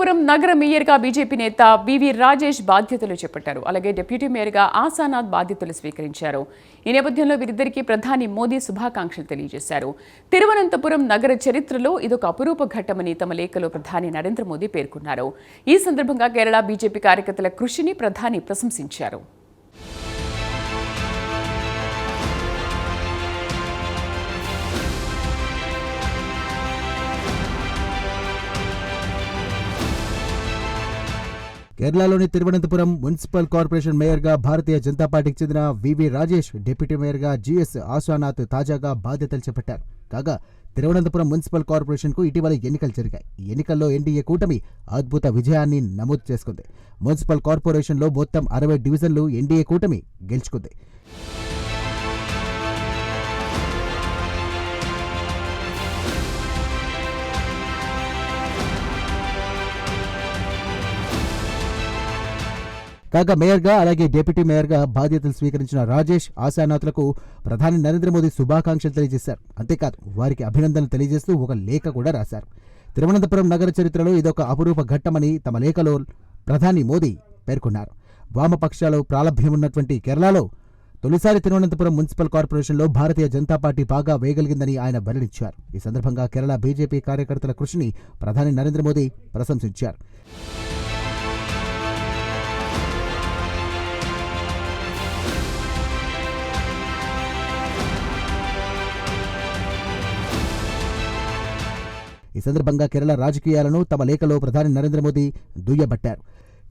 అనంతపురం నగర మేయర్గా బీజేపీ నేత వివి రాజేష్ బాధ్యతలు చేపట్టారు. అలాగే డిప్యూటీ మేయర్గా ఆసానాథ్ బాధ్యతలు స్వీకరించారు. ఈ నేపథ్యంలో వీరిద్దరికీ ప్రధాని మోదీ శుభాకాంక్షలు తెలియజేశారు. తిరువనంతపురం నగర చరిత్రలో ఇదొక అపురూప ఘట్టమని తమ లేఖలో ప్రధాని నరేంద్ర మోదీ పేర్కొన్నారు. ఈ సందర్భంగా కేరళ బీజేపీ కార్యకర్తల కృషిని ప్రధాని ప్రశంసించారు. కేరళలోని తిరువనంతపురం మున్సిపల్ కార్పొరేషన్ మేయర్గా భారతీయ జనతా పార్టీకి చెందిన వివి రాజేష్ డిప్యూటీ మేయర్గా జిఎస్ ఆశానాథ్ తాజాగా బాధ్యతలు చేపట్టారు. కాగా తిరువనంతపురం మున్సిపల్ కార్పొరేషన్కు ఇటీవల ఎన్నికలు జరిగాయి. ఎన్నికల్లో ఎన్డీఏ కూటమి అద్భుత విజయాన్ని నమోదు చేసుకుంది. మున్సిపల్ కార్పొరేషన్లో మొత్తం అరవై డివిజన్లు ఎన్డీఏ కూటమి గెలుచుకుంది. కాగా మేయర్గా అలాగే డిప్యూటీ మేయర్గా బాధ్యతలు స్వీకరించిన రాజేష్ ఆశానాథ్లకు ప్రధాని నరేంద్ర మోదీ శుభాకాంక్షలు తెలియజేశారు. అంతేకాదు వారికి అభినందనలు తెలియజేస్తూ ఒక లేఖ కూడా రాశారు. తిరువనంతపురం నగర చరిత్రలో ఇదొక అపురూప ఘట్టమని తమ లేఖలో ప్రధాని మోదీ పేర్కొన్నారు. వామపక్షాలు ప్రాలభ్యమున్నటువంటి కేరళలో తొలిసారి తిరువనంతపురం మున్సిపల్ కార్పొరేషన్లో భారతీయ జనతా పార్టీ బాగా వేయగలిగిందని ఆయన వెల్లడించారు. ఈ సందర్భంగా కేరళ బీజేపీ కార్యకర్తల కృషిని ప్రధాని నరేంద్ర మోదీ ప్రశంసించారు. ఈ సందర్భంగా కేరళ రాజకీయాలను తమ లేఖలో ప్రధాని నరేంద్ర మోదీ దుయ్యబట్టారు.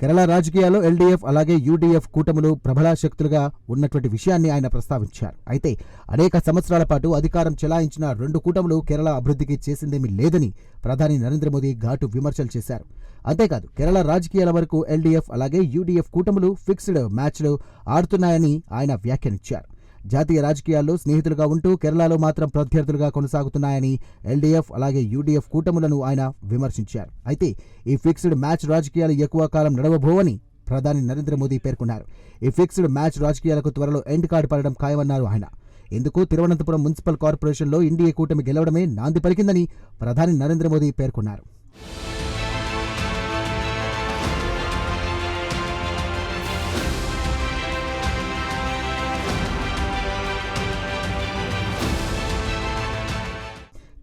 కేరళ రాజకీయాల్లో ఎల్డీఎఫ్ అలాగే యూడీఎఫ్ కూటములు ప్రబల శక్తులుగా ఉన్నటువంటి విషయాన్ని ఆయన ప్రస్తావించారు. అయితే అనేక సంవత్సరాల పాటు అధికారం చెలాయించిన రెండు కూటములు కేరళ అభివృద్ధికి చేసిందేమీ లేదని ప్రధాని నరేంద్ర మోదీ ఘాటు విమర్శలు చేశారు. అంతేకాదు కేరళ రాజకీయాల వరకు ఎల్డీఎఫ్ అలాగే యూడీఎఫ్ కూటములు ఫిక్స్డ్ మ్యాచ్లు ఆడుతున్నాయని ఆయన వ్యాఖ్యానించారు. జాతీయ రాజకీయాల్లో స్నేహితులుగా ఉంటూ కేరళలో మాత్రం ప్రత్యర్థులుగా కొనసాగుతున్నాయని ఎల్డీఎఫ్ అలాగే యూడీఎఫ్ కూటములను ఆయన విమర్శించారు. అయితే ఈ ఫిక్స్డ్ మ్యాచ్ రాజకీయాలు ఎక్కువ కాలం నడవబోవని ప్రధాని నరేంద్ర మోదీ పేర్కొన్నారు. ఈ ఫిక్స్డ్ మ్యాచ్ రాజకీయాలకు త్వరలో ఎండ్ కార్డ్ పడడం ఖాయమన్నారు ఆయన. ఎందుకు? తిరువనంతపురం మున్సిపల్ కార్పొరేషన్లో ఎన్డీఏ కూటమి గెలవడమే నాంది పలికిందని ప్రధాని నరేంద్ర మోదీ పేర్కొన్నారు.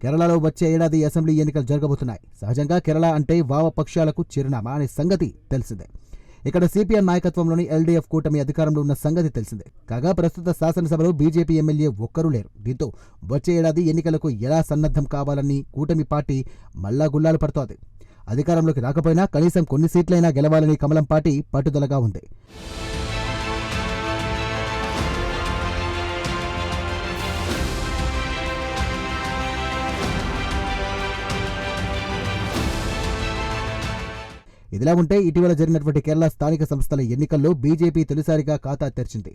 కేరళలో వచ్చే ఏడాది అసెంబ్లీ ఎన్నికలు జరగబోతున్నాయి. సహజంగా కేరళ అంటే వామపక్షాలకు చిరునామా అనే సంగతి తెలిసిందే. ఇక్కడ సిపిఎం నాయకత్వంలోని ఎల్డీఎఫ్ కూటమి అధికారంలో ఉన్న సంగతి తెలిసిందే. కాగా ప్రస్తుత శాసనసభలో బీజేపీ ఎమ్మెల్యే ఒక్కరూ లేరు. దీంతో వచ్చే ఏడాది ఎన్నికలకు ఎలా సన్నద్ధం కావాలని కూటమి పార్టీ మల్లా గుల్లాలు పడుతోంది. అధికారంలోకి రాకపోయినా కనీసం కొన్ని సీట్లైనా గెలవాలని కమలం పార్టీ పట్టుదలగా ఉంది. ఇదిలా ఉంటే ఇటీవల జరిగినటువంటి కేరళ స్థానిక సంస్థల ఎన్నికల్లో బీజేపీ తొలిసారిగా ఖాతా తెరిచింది.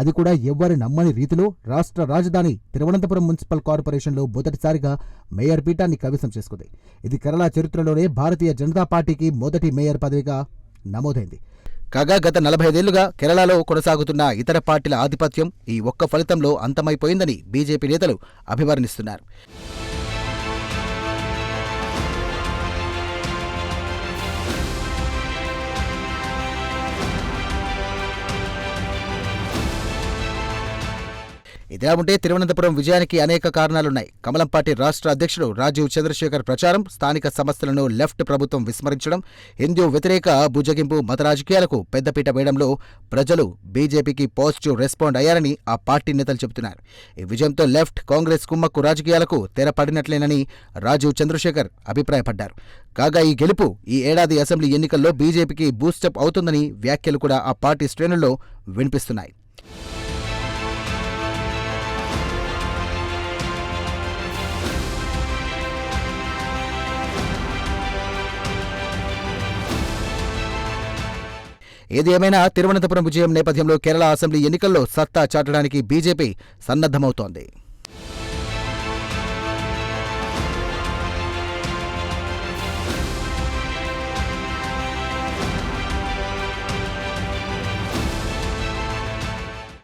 అది కూడా ఎవ్వరి నమ్మని రీతిలో రాష్ట్ర రాజధాని తిరువనంతపురం మున్సిపల్ కార్పొరేషన్లో మొదటిసారిగా మేయర్ పీఠాన్ని కవిసం చేసుకుంది. ఇది కేరళ చరిత్రలోనే భారతీయ జనతా పార్టీకి మొదటి మేయర్ పదవిగా నమోదైంది. కాగా గత నలభై ఐదేళ్ళుగా కేరళలో కొనసాగుతున్న ఇతర పార్టీల ఆధిపత్యం ఈ ఒక్క ఫలితంలో అంతమైపోయిందని బీజేపీ నేతలు అభివర్ణిస్తున్నారు. ఇదిలా ఉంటే తిరువనంతపురం విజయానికి అనేక కారణాలున్నాయి. కమలం పార్టీ రాష్ట్ర అధ్యక్షుడు రాజీవ్ చంద్రశేఖర్ ప్రచారం స్థానిక సమస్యలను లెఫ్ట్ ప్రభుత్వం విస్మరించడం హిందూ వ్యతిరేక భుజగింపు మత రాజకీయాలకు పెద్దపీట వేయడంలో ప్రజలు బీజేపీకి పాజిటివ్ రెస్పాండ్ అయ్యారని ఆ పార్టీ నేతలు చెబుతున్నారు. ఈ విజయంతో లెఫ్ట్ కాంగ్రెస్ కుమ్మక్కు రాజకీయాలకు తెరపడినట్లేనని రాజీవ్ చంద్రశేఖర్ అభిప్రాయపడ్డారు. కాగా ఈ గెలుపు ఈ ఏడాది అసెంబ్లీ ఎన్నికల్లో బీజేపీకి బూస్టప్ అవుతుందని వ్యాఖ్యలు కూడా ఆ పార్టీ శ్రేణుల్లో వినిపిస్తున్నాయి. ఏది ఏమైనా తిరువనంతపురం విజయం నేపథ్యంలో కేరళ అసెంబ్లీ ఎన్నికల్లో సత్తా చాటడానికి బీజేపీ సన్నద్ధమవుతోంది.